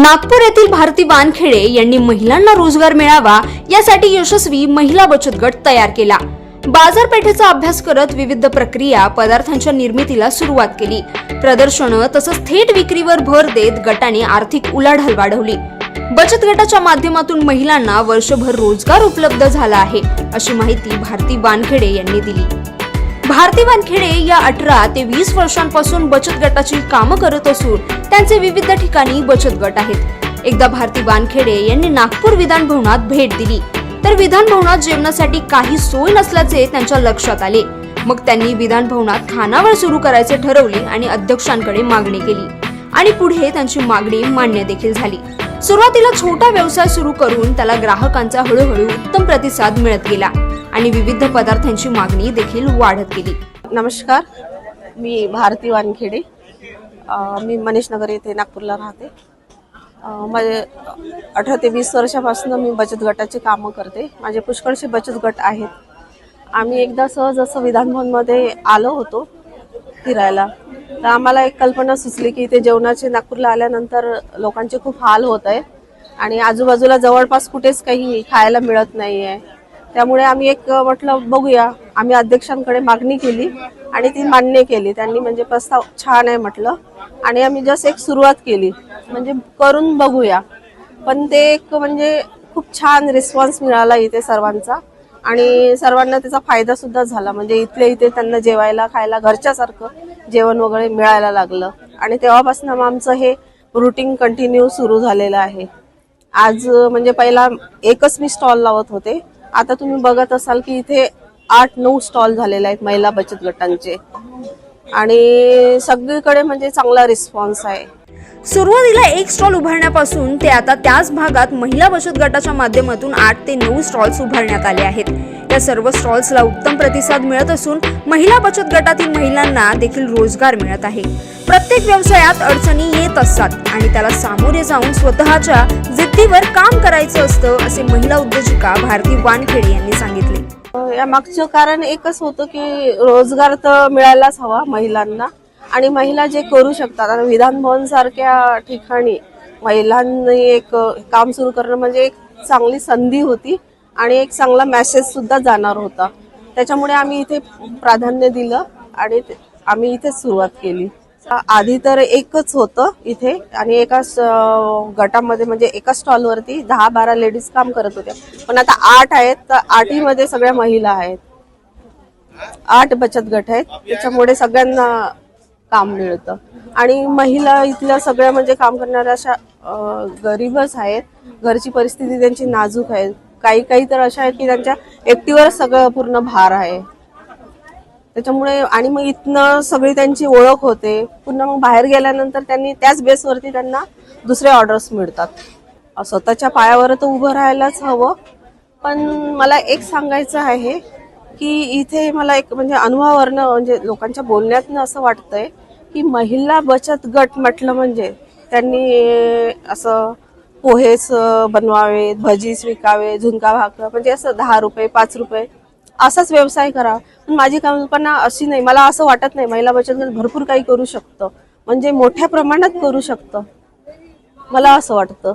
नागपूर येथील भारती वानखेडे यांनी महिलांना रोजगार मिळावा यासाठी यशस्वी महिला बचत गट तयार केला. बाजारपेठेचा अभ्यास करत विविध प्रक्रिया पदार्थांच्या निर्मितीला सुरुवात केली. प्रदर्शनं तसंच थेट विक्रीवर भर देत गटाने आर्थिक उलाढाल वाढवली. बचत गटाच्या माध्यमातून महिलांना वर्षभर रोजगार उपलब्ध झाला आहे अशी माहिती भारती वानखेडे यांनी दिली. भारती वानखेडे या अठरा ते वीस वर्षांपासून बचत गटाची कामं करत असून त्यांचे विविध ठिकाणी बचत गट आहेत. एकदा भारती वानखेडे यांनी नागपूर विधान भवनात भेट दिली. तर विधान भवनात जेवणासाठी काही सोय नसल्याचे त्यांच्या लक्षात आले. मग त्यांनी विधान भवनात खानावळ सुरू करायचे ठरवले आणि अध्यक्षांकडे मागणी केली. आणि पुढे त्यांची मागणी मान्य देखील झाली. सुरुवातीला छोटा व्यवसाय सुरू करून त्याला ग्राहकांचा हळूहळू उत्तम प्रतिसाद मिळत गेला. आणि विविध पदार्थांची मागणी देखील वाढत गेली. नमस्कार मी भारती वानखेडे. मी मनीष नगर येथे नागपूरला राहते. माझे अठरा ते वीस वर्षापासून मी बचत गटाचे कामं करते. माझे पुष्कळचे बचत गट आहेत. आम्ही एकदा सहज असं विधानभवनमध्ये आलो होतो फिरायला. तर आम्हाला एक कल्पना सुचली की इथे जेवणाचे नागपूरला आल्यानंतर लोकांचे खूप हाल होत आहे. आणि आजूबाजूला जवळपास कुठेच काही खायला मिळत नाही आहे त्यामुळे आम्ही एक म्हटलं बघूया. आम्ही अध्यक्षांकडे मागणी केली आणि ती मान्य केली. त्यांनी म्हणजे प्रस्ताव छान आहे म्हटलं. आणि आम्ही जस्ट एक सुरुवात केली. म्हणजे करून बघूया. पण ते एक म्हणजे खूप छान रिस्पॉन्स मिळाला इथे सर्वांचा. आणि सर्वांना त्याचा फायदा सुद्धा झाला. म्हणजे इथले इथे त्यांना जेवायला खायला घरच्यासारखं जेवण वगैरे मिळायला लागलं. आणि तेव्हापासून मग आमचं हे रुटीन कंटिन्यू सुरू झालेलं आहे. आज म्हणजे पहिला एकच मी स्टॉल लावत होते. आता तुम्ही बघत असाल की इथे आठ नऊ स्टॉल झालेले आहेत महिला बचत गटांचे. आणि सगळीकडे म्हणजे चांगला रिस्पॉन्स आहे. सुरुवातीला एक स्टॉल उभारण्यापासून ते आता त्याच भागात महिला बचत गटाच्या माध्यमातून आठ ते नऊ स्टॉल्स उभारण्यात आले आहेत. या सर्व स्टॉल्सला उत्तम प्रतिसाद मिळत असून महिला बचत गटातील महिलांना देखील रोजगार मिळत आहे. प्रत्येक व्यवसायात अडचणी येत असतात आणि त्याला सामोरे जाऊन स्वतःच्या जिद्दीवर काम करायचं असतं असे महिला उद्योजिका भारती वानखेडे यांनी सांगितले. या मागचं कारण एकच होतं की रोजगार तर मिळायलाच हवा महिलांना. आणि महिला जे करू शकतात आणि विधान भवन सारख्या ठिकाणी महिलांनी एक काम सुरू करणं म्हणजे एक चांगली संधी होती आणि एक चांगला मेसेज सुद्धा जाणार होता. त्याच्यामुळे आम्ही इथे प्राधान्य दिलं आणि ते- आम्ही इथेच सुरुवात केली. आधी तर एकच होतं इथे आणि एका स- गटामध्ये म्हणजे एका स्टॉलवरती दहा बारा लेडीज काम करत होत्या. पण आता आठ आहेत तर आठहीमध्ये सगळ्या महिला आहेत. आठ बचत गट आहेत. त्याच्यामुळे सगळ्यांना काम मिळतं. आणि महिला इथल्या सगळ्या म्हणजे काम करणाऱ्या अशा गरीबच आहेत. घरची परिस्थिती त्यांची नाजूक आहे. काही काही तर अशा आहेत की त्यांच्या एकटीवर सगळं पूर्ण भार आहे. त्याच्यामुळे आणि मग इथनं सगळी त्यांची ओळख होते. पुन्हा मग बाहेर गेल्यानंतर त्यांनी त्याच बेसवरती त्यांना दुसरे ऑर्डर्स मिळतात. स्वतःच्या पायावर तर उभं राहायलाच हवं. पण मला एक सांगायचं आहे की इथे मला एक म्हणजे अनुभवावरनं म्हणजे लोकांच्या बोलण्यातनं असं वाटतंय की महिला बचत गट म्हटलं म्हणजे त्यांनी असं पोहेच बनवावे भजीस विकावे झुणका भाकर म्हणजे असं दहा रुपये पाच रुपये असाच व्यवसाय करा पण माझी कल्पना अशी नाही. मला असं वाटत नाही महिला बचत गट भरपूर काही करू शकतं. म्हणजे मोठ्या प्रमाणात करू शकतं. मला असं वाटतं.